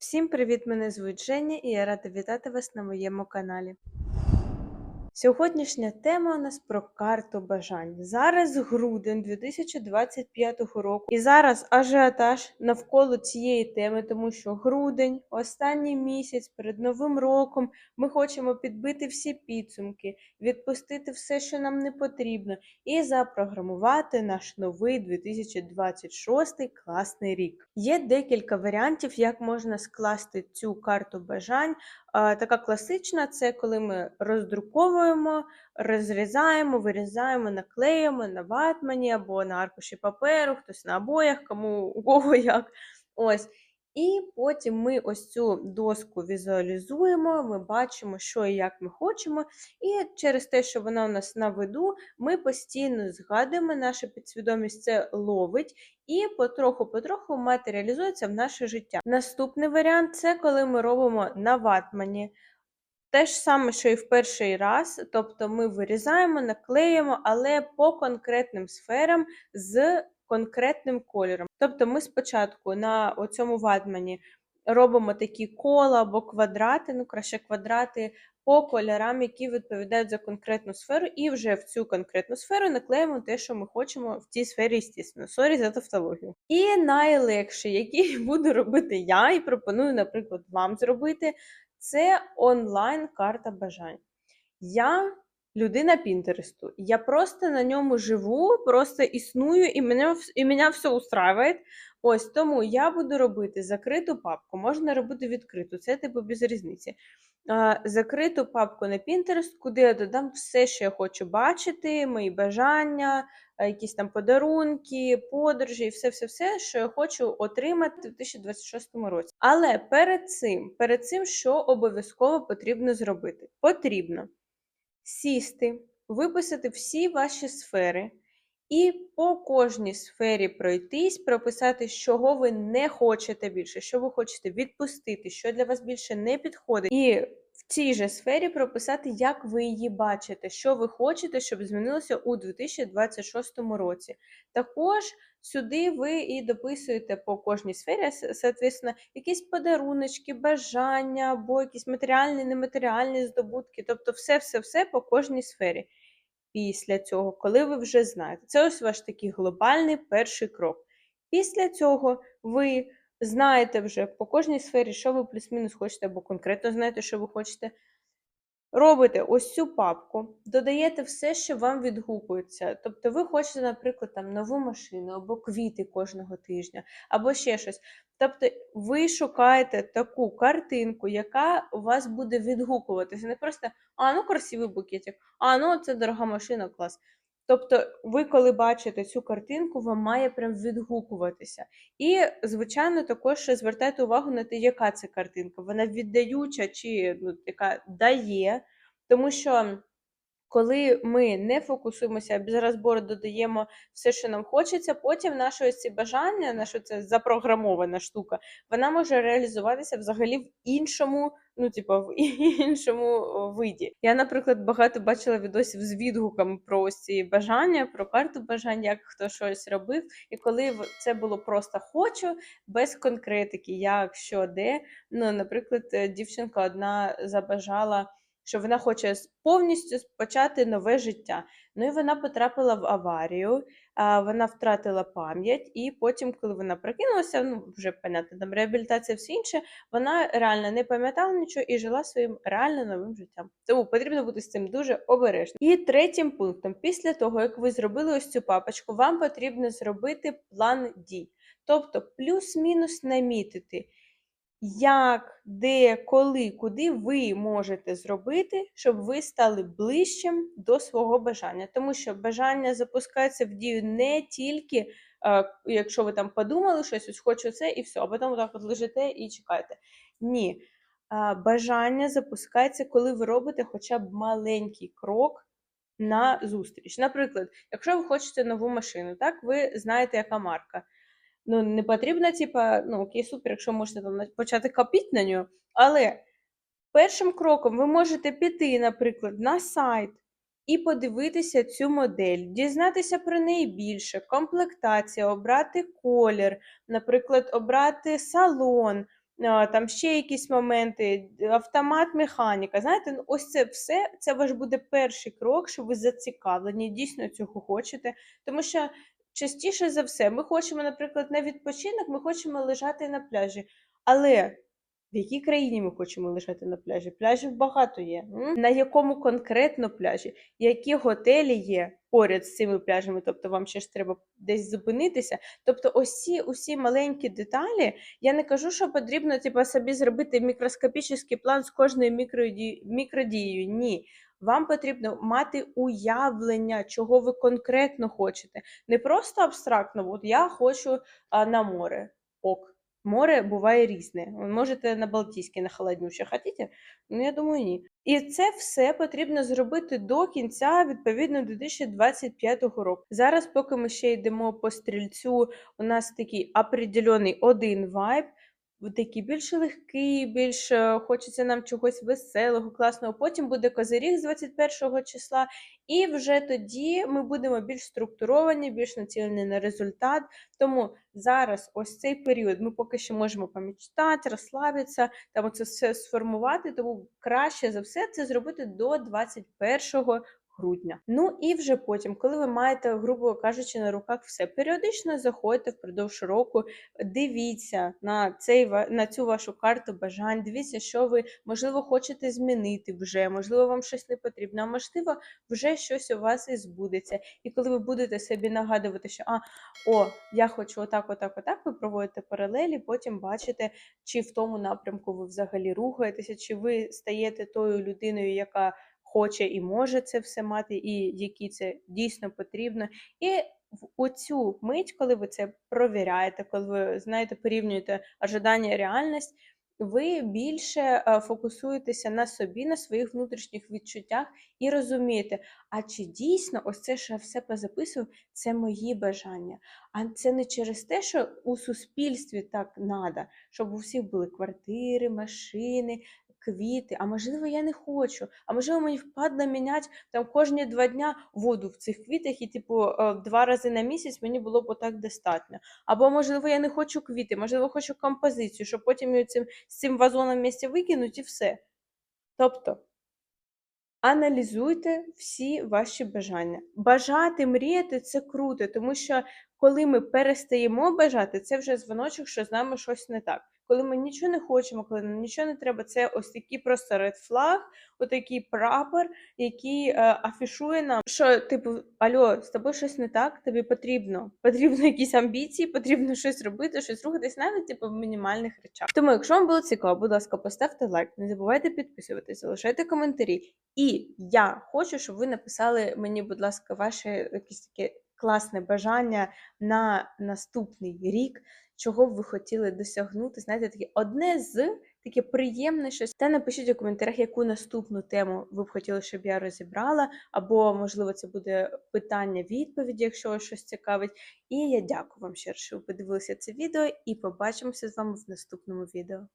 Всім привіт! Мене звуть Женя і я рада вітати вас на моєму каналі. Сьогоднішня тема у нас про карту бажань. Зараз грудень 2025 року, і зараз ажіотаж навколо цієї теми, тому що грудень, останній місяць перед новим роком, ми хочемо підбити всі підсумки, відпустити все, що нам не потрібно, і запрограмувати наш новий 2026 класний рік. Є декілька варіантів, як можна скласти цю карту бажань. Така класична це коли ми роздруковуємо, розрізаємо, вирізаємо, наклеїмо на ватмані або на аркуші паперу, хтось на обоях, кому у кого як. Ось. І потім ми ось цю доску візуалізуємо, ми бачимо, що і як ми хочемо. І через те, що вона у нас на виду, ми постійно згадуємо, наша підсвідомість це ловить і потроху-потроху матеріалізується в наше життя. Наступний варіант це коли ми робимо на ватмані. Те ж саме, що і в перший раз, тобто ми вирізаємо, наклеїмо, але по конкретним сферам з конкретним кольором. Тобто ми спочатку на цьому ватмані робимо такі кола або квадрати, ну краще квадрати по кольорам, які відповідають за конкретну сферу, і вже в цю конкретну сферу наклеїмо те, що ми хочемо в цій сфері, звісно. Сорі за тавтологію. І найлегше, який буду робити я, і пропоную, наприклад, вам зробити, це онлайн-карта бажань. Я людина Пінтересту. Я просто на ньому живу, просто існую, і мене, і мене все устраює. Ось тому я буду робити закриту папку, можна робити відкриту, це типу без різниці. Закриту папку на Pinterest, куди я додам все, що я хочу бачити, мої бажання, якісь там подарунки, подорожі, і все-все-все, що я хочу отримати в 2026 році. Але перед цим, перед цим, що обов'язково потрібно зробити? Потрібно сісти, виписати всі ваші сфери. І по кожній сфері пройтись, прописати, чого ви не хочете більше, що ви хочете відпустити, що для вас більше не підходить. І цій же сфері прописати, як ви її бачите, що ви хочете, щоб змінилося у 2026 році. Також сюди ви і дописуєте по кожній сфері, соответственно, якісь подаруночки, бажання або якісь матеріальні, нематеріальні здобутки, тобто все-все-все по кожній сфері після цього, коли ви вже знаєте. Це ось ваш такий глобальний перший крок. Після цього ви знаєте вже по кожній сфері, що ви плюс-мінус хочете, або конкретно знаєте, що ви хочете. Робите ось цю папку, додаєте все, що вам відгукується. Тобто, ви хочете, наприклад, там нову машину, або квіти кожного тижня, або ще щось. Тобто, ви шукаєте таку картинку, яка у вас буде відгукуватися. Не просто а ну красивий букетик, а ну це дорога машина, клас. Тобто, ви, коли бачите цю картинку, вам має прям відгукуватися. І, звичайно, також звертайте увагу на те, яка це картинка. Вона віддаюча чи ну, яка дає, тому що. Коли ми не фокусуємося, без розбору додаємо все, що нам хочеться, потім наше ось ці бажання, наша це запрограмована штука, вона може реалізуватися взагалі в іншому, ну, типу, в іншому виді. Я, наприклад, багато бачила відосів з відгуками про ось ці бажання, про карту бажань, як хто щось робив. І коли це було просто хочу, без конкретики, як, що, де. Ну, наприклад, дівчинка одна забажала що вона хоче повністю почати нове життя. Ну і вона потрапила в аварію, вона втратила пам'ять, і потім, коли вона прокинулася, ну вже понятно, там реабілітація, все інше, вона реально не пам'ятала нічого і жила своїм реально новим життям. Тому потрібно бути з цим дуже обережним. І третім пунктом, після того, як ви зробили ось цю папочку, вам потрібно зробити план дій. Тобто плюс-мінус намітити як, де, коли, куди ви можете зробити, щоб ви стали ближчим до свого бажання. Тому що бажання запускається в дію не тільки, е, якщо ви там подумали щось, ось хочу це і все, а потім так от лежите і чекаєте. Ні. Бажання запускається, коли ви робите хоча б маленький крок на зустріч. Наприклад, якщо ви хочете нову машину, так, ви знаєте, яка марка. Ну, не потрібно, типа, ну окей, супер, якщо можете там почати копити на нього. Але першим кроком ви можете піти, наприклад, на сайт і подивитися цю модель, дізнатися про неї більше, комплектація, обрати колір, наприклад, обрати салон, там ще якісь моменти, автомат, механіка. Знаєте, ну, ось це все, це ваш буде перший крок, що ви зацікавлені, дійсно цього хочете. Тому що частіше за все, ми хочемо, наприклад, на відпочинок, ми хочемо лежати на пляжі. Але в якій країні ми хочемо лежати на пляжі? Пляжів багато є. На якому конкретно пляжі? Які готелі є поряд з цими пляжами? Тобто вам ще ж треба десь зупинитися. Тобто, ці усі маленькі деталі. Я не кажу, що потрібно типу, собі зробити мікроскопічний план з кожною мікроді... мікродією. Ні. Вам потрібно мати уявлення, чого ви конкретно хочете. Не просто абстрактно, от я хочу на море. Ок. Море буває різне. Можете на Балтійське, на холоднюще хотіте? Ну, я думаю, ні. І це все потрібно зробити до кінця, відповідно, 2025 року. Зараз, поки ми ще йдемо по стрільцю, у нас такий определений один вайб, такий більш легкий, більш е, хочеться нам чогось веселого, класного. Потім буде козиріг з 21 числа, і вже тоді ми будемо більш структуровані, більш націлені на результат. Тому зараз, ось цей період, ми поки що можемо помічтати, розслабитися, там це все сформувати. Тому краще за все це зробити до 21 грудня. Ну і вже потім, коли ви маєте, грубо кажучи, на руках все, періодично заходьте впродовж року, дивіться на цей на цю вашу карту бажань, дивіться, що ви можливо хочете змінити вже, можливо, вам щось не потрібно, можливо, вже щось у вас і збудеться. І коли ви будете собі нагадувати, що а, о, я хочу отак, отак, отак, ви проводите паралелі, потім бачите, чи в тому напрямку ви взагалі рухаєтеся, чи ви стаєте тою людиною, яка хоче і може це все мати, і якій це дійсно потрібно. І в оцю мить, коли ви це провіряєте, коли ви знаєте, порівнюєте ожидання і реальність, ви більше е, фокусуєтеся на собі, на своїх внутрішніх відчуттях і розумієте, а чи дійсно ось це, що я все позаписував, це мої бажання. А це не через те, що у суспільстві так надо, щоб у всіх були квартири, машини, квіти. А можливо, я не хочу. А можливо, мені впадло міняти там кожні два дня воду в цих квітах, і типу е, два рази на місяць мені було б отак достатньо. Або, можливо, я не хочу квіти, можливо, хочу композицію, щоб потім її цим, з цим вазоном в місті викинути і все. Тобто. Аналізуйте всі ваші бажання. Бажати, мріяти це круто, тому що коли ми перестаємо бажати, це вже дзвоночок, що з нами щось не так. Коли ми нічого не хочемо, коли нам нічого не треба, це ось такий просто ред флаг, отакий прапор, який е, афішує нам, що типу, альо, з тобою щось не так, тобі потрібно. Потрібно якісь амбіції, потрібно щось робити, щось рухатись, навіть типу в мінімальних речах. Тому, якщо вам було цікаво, будь ласка, поставте лайк, не забувайте підписуватися, залишайте коментарі. І я хочу, щоб ви написали мені, будь ласка, ваше якесь таке класне бажання на наступний рік, чого б ви хотіли досягнути. Знаєте, таке одне з таке приємне щось. Та напишіть у коментарях, яку наступну тему ви б хотіли, щоб я розібрала, або, можливо, це буде питання-відповіді, якщо вас щось цікавить. І я дякую вам ще що ви подивилися це відео, і побачимося з вами в наступному відео.